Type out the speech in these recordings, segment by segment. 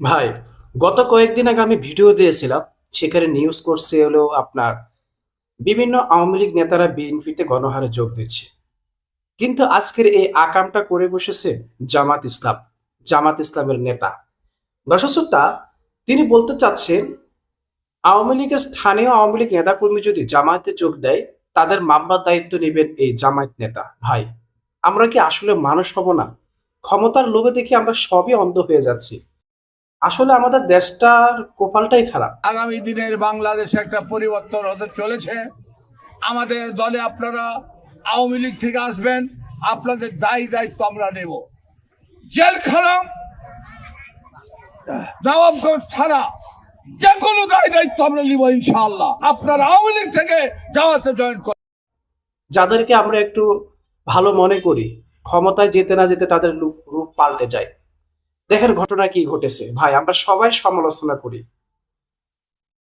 ভাই, গত কয়েকদিন আগে আমি ভিডিও দিয়েছিলাম, সেখানে নিউজ করছে হলো আপনার বিভিন্ন আওয়ামী লীগ নেতারা বিএনপিতে গণহারে যোগ দিচ্ছে। কিন্তু আজকের এই আকামটা করে বসেছে জামাত ইসলাম, জামাত ইসলামের নেতা। দর্শকতা তিনি বলতে চাচ্ছেন, আওয়ামী লীগের স্থানীয় আওয়ামী লীগ নেতাকর্মী যদি জামায়াতে যোগ দেয়, তাদের মামলার দায়িত্ব নেবেন এই জামায়াত নেতা। ভাই, আমরা কি আসলে মানুষ হব না? ক্ষমতার লোভে দেখে আমরা সবই অন্ধ হয়ে যাচ্ছি। আসলে আমাদের দেশটার কপালটাই খারাপ। আগামী দিনের বাংলাদেশে একটা পরিবর্তন হতে চলেছে। আমাদের দলে আপনারা আওয়ামী লীগ থেকে আসবেন আপনাদের দায়ী দায়িত্ব আমরা নেব। জেলখানা নবাবগঞ্জ থানা যে কোনো দায়ী দায়িত্ব আমরা নিব ইনশাআল্লাহ। আপনারা আওয়ামী লীগ থেকে জামাতে জয়েন করুন যাদেরকে আমরা একটু ভালো মনে করি ক্ষমতায় যেতে না যেতে তাদের রূপ রূপ পাল্টে যায়। দেখেন ঘটনা কি ঘটেছে। ভাই, আমরা সবাই সমালোচনা করি।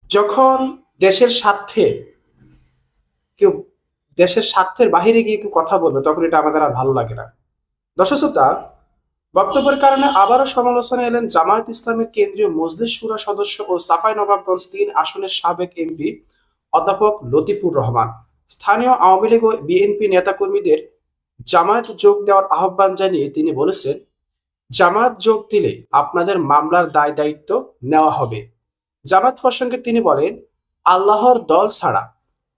যখন দেশের স্বার্থে কেউ, দেশের স্বার্থের বাহিরে গিয়ে কেউ কথা বলবে, তখন এটা আমাদের আর ভালো লাগে না। দর্শকতা বক্তব্যের কারণে আবারও সমালোচনা এলেন জামায়াত ইসলামের কেন্দ্রীয় মজলিস সুরা সদস্য ও সাফাই নবাবগঞ্জ তিন আসনের সাবেক এমপি অধ্যাপক লতিফুর রহমান। স্থানীয় আওয়ামী লীগ ও বিএনপি নেতাকর্মীদের জামায়াত যোগ দেওয়ার আহ্বান জানিয়ে তিনি বলেছেন জামায়াত যোগ দিলে আপনাদের মামলার দায় দায়িত্ব নেওয়া হবে। জামাত প্রসঙ্গে তিনি বলেন, আল্লাহর দল ছাড়া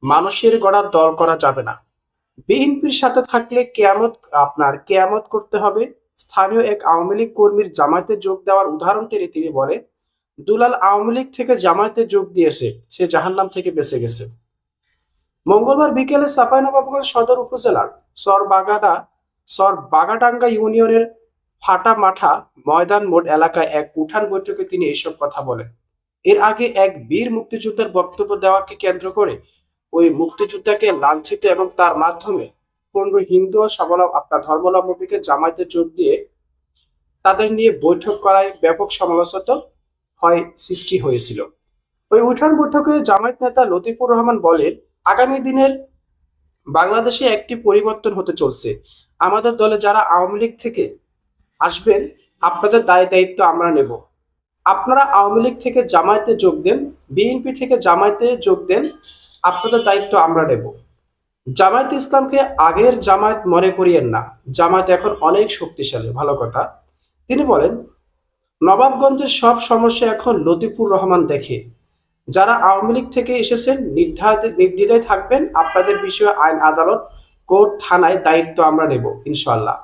মানুষের গড়া দল করা যাবে না। বিএনপির সাথে থাকলে কেয়ামত আপনার কেয়ামত করতে হবে। স্থানীয় এক আওয়ামী লীগ কর্মীর জামায়াতে যোগ দেওয়ার উদাহরণ টেনে তিনি বলেন, দুলাল আওয়ামী লীগ থেকে জামায়াতে যোগ দিয়েছে, সে জাহান্নাম থেকে বেঁচে গেছে। মঙ্গলবার বিকেলে চাঁপাইনবাবগঞ্জ সদর উপজেলার সর বাগাডা সর বাগাডাঙ্গা ইউনিয়নের ফাটা মাঠা ময়দান মোড় এলাকায় এক উঠান বৈঠকে তিনি এসব কথা বলেন। এর আগে এক বীর মুক্তিযোদ্ধার বক্তব্য দেওয়াকে কেন্দ্র করে ওই মুক্তিযোদ্ধাকে লাঞ্ছিত এবং তার মাধ্যমে পনেরো হিন্দু ও সবল আপনার ধর্মাবলম্বীকে জামায়াতে যোগ দিয়ে তাদের নিয়ে বৈঠক করায় ব্যাপক সমালোচিত হয়, সৃষ্টি হয়েছিল। ওই উঠান বৈঠকে জামায়াত নেতা লতিফুর রহমান বলেন, আগামী দিনের বাংলাদেশে একটি পরিবর্তন হতে চলছে। আমাদের দলে যারা আওয়ামী লীগ থেকে আসবেন, আপনাদের দায় দায়িত্ব আমরা নেব। আপনারা আওয়ামী লীগ থেকে জামায়াতে যোগ দেন, বিএনপি থেকে জামায়াতে যোগ দেন, আপনাদের দায়িত্ব আমরা নেব। জামায়াত ইসলামকে আগের জামায়াত মনে করিয়েন না। জামায়াত এখন অনেক শক্তিশালী, ভালো কথা। তিনি বলেন, নবাবগঞ্জের সব সমস্যা এখন লতিফুর রহমান দেখে। যারা আওয়ামী লীগ থেকে এসেছেন, নির্ধারিত, নির্দ্বিধায় থাকবেন, আপনাদের বিষয়ে আইন আদালত কোর্ট, থানায় দায়িত্ব আমরা নেব ইনশাল্লাহ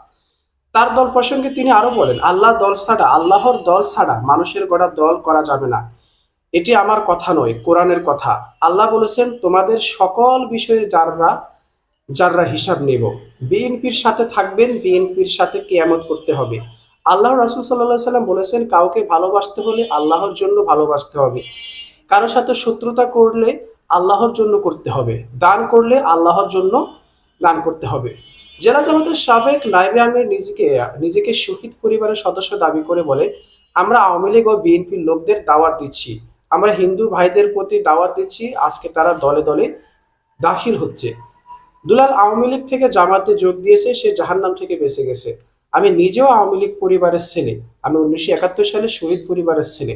তার দল প্রসঙ্গে তিনি আরও বলেন, আল্লাহ দল ছাড়া, আল্লাহর দল ছাড়া মানুষের গড়া দল করা যাবে না। এটি আমার কথা নয়, কোরআনের কথা। আল্লাহ বলেছেন, তোমাদের সকল বিষয়ে যাররা যাররা হিসাব নেব, বিএনপির সাথে থাকবেন, বিএনপির সাথে কেয়ামত করতে হবে। আল্লাহ রাসুল সাল্লাহ সাল্লাম বলেছেন, কাউকে ভালোবাসতে হলে আল্লাহর জন্য ভালোবাসতে হবে। কারোর সাথে শত্রুতা করলে আল্লাহর জন্য করতে হবে, দান করলে আল্লাহর জন্য দান করতে হবে। জেলা জামাতের সাবেক নাইবে আমির নিজেকে নিজেকে শহীদ পরিবারের সদস্য দাবি করে বলে, আমরা আওয়ামী লীগ ও বিএনপির লোকদের দাওয়াত দিচ্ছি। আমরা হিন্দু ভাইদের প্রতি দাওয়াত দিচ্ছি। আজকে তারা দলে দলে দাখিল হচ্ছে। দুলাল আওয়ামী লীগ থেকে জামাতে যোগ দিয়েছে, সে জাহান্নাম থেকে বেঁচে গেছে। আমি নিজেও আওয়ামী লীগ পরিবারের ছেলে। আমি উনিশশো একাত্তর সালে শহীদ পরিবারের ছেলে।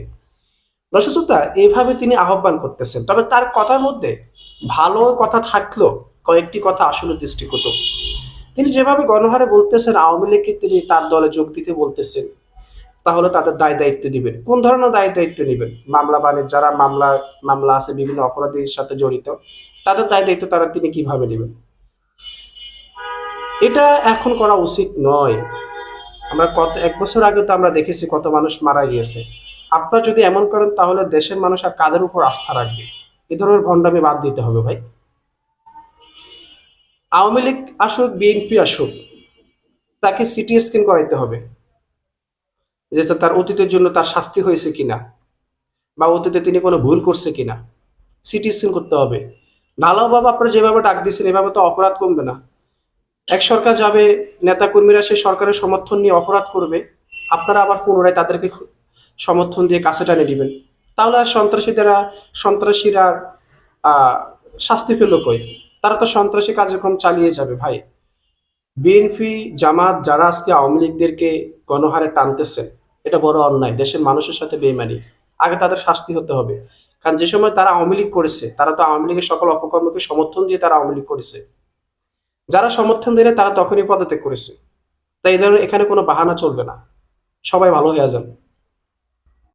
দর্শকতা এইভাবে তিনি আহ্বান করতেছেন। তবে তার কথার মধ্যে ভালো কথা থাকলেও কয়েকটি কথা আসলে দৃষ্টিগত তিনি যেভাবে গণহারে বলতেছেন, আওয়ামী লীগকে তিনি তার দলে যোগ দিতে বলতেছেন, তাহলে তাদের দায় দায়িত্ব দিবেন। কোন ধরনের দায় দায়িত্ব নেবেন? মামলা বানের যারা মামলা মামলা আছে, বিভিন্ন অপরাধীর সাথে জড়িত, তাদের দায় দায়িত্ব তারা তিনি কীভাবে নেবেন? এটা এখন করা উচিত নয়। আমরা কত, এক বছর আগে তো আমরা দেখেছি কত মানুষ মারা গিয়েছে। আপনারা যদি এমন করেন, তাহলে দেশের মানুষ আর কাদের উপর আস্থা রাখবে? এ ধরনের ভণ্ডামি বাদ দিতে হবে ভাই। আওয়ামী লীগ আসুক, বিএনপি আসুক, তাকে সিটি স্ক্যান করাইতে হবে যেটা তার অতীতের জন্য তার শাস্তি হয়েছে কিনা বা অতীতে তিনি কোনো ভুল করছে কিনা। সিটি স্ক্যান করতে হবে। নালাভাবে আপনারা যেভাবে ডাক দিচ্ছেন এভাবে তো অপরাধ কমবে না। এক সরকার যাবে, নেতাকর্মীরা সেই সরকারের সমর্থন নিয়ে অপরাধ করবে, আপনারা আবার পুনরায় তাদেরকে সমর্থন দিয়ে কাছে টানে দিবেন তাহলে আর সন্ত্রাসীদেরা, সন্ত্রাসীরা শাস্তি পেল কই? তারা তো সন্ত্রাসী কার্যক্রম চালিয়ে যাবে, ভাই। বিএনপি জামাত যারা আজকে আওয়ামী লীগদেরকে গণহারে টানতেছে, এটা বড় অন্যায়। দেশের মানুষের সাথে বেইমানি। আগে তাদের শাস্তি হতে হবে। কারণ যে সময় তারা আওয়ামী লীগ করেছে, তারা তো আওয়ামী লীগের সকল অপকর্মকে সমর্থন দিয়ে তারা আওয়ামী লীগ করেছে। যারা সমর্থন দিলে তারা তখনই পদত্যাগ করেছে। তাই এই ধরনের এখানে কোনো বাহানা চলবে না। সবাই ভালো হয়ে যান।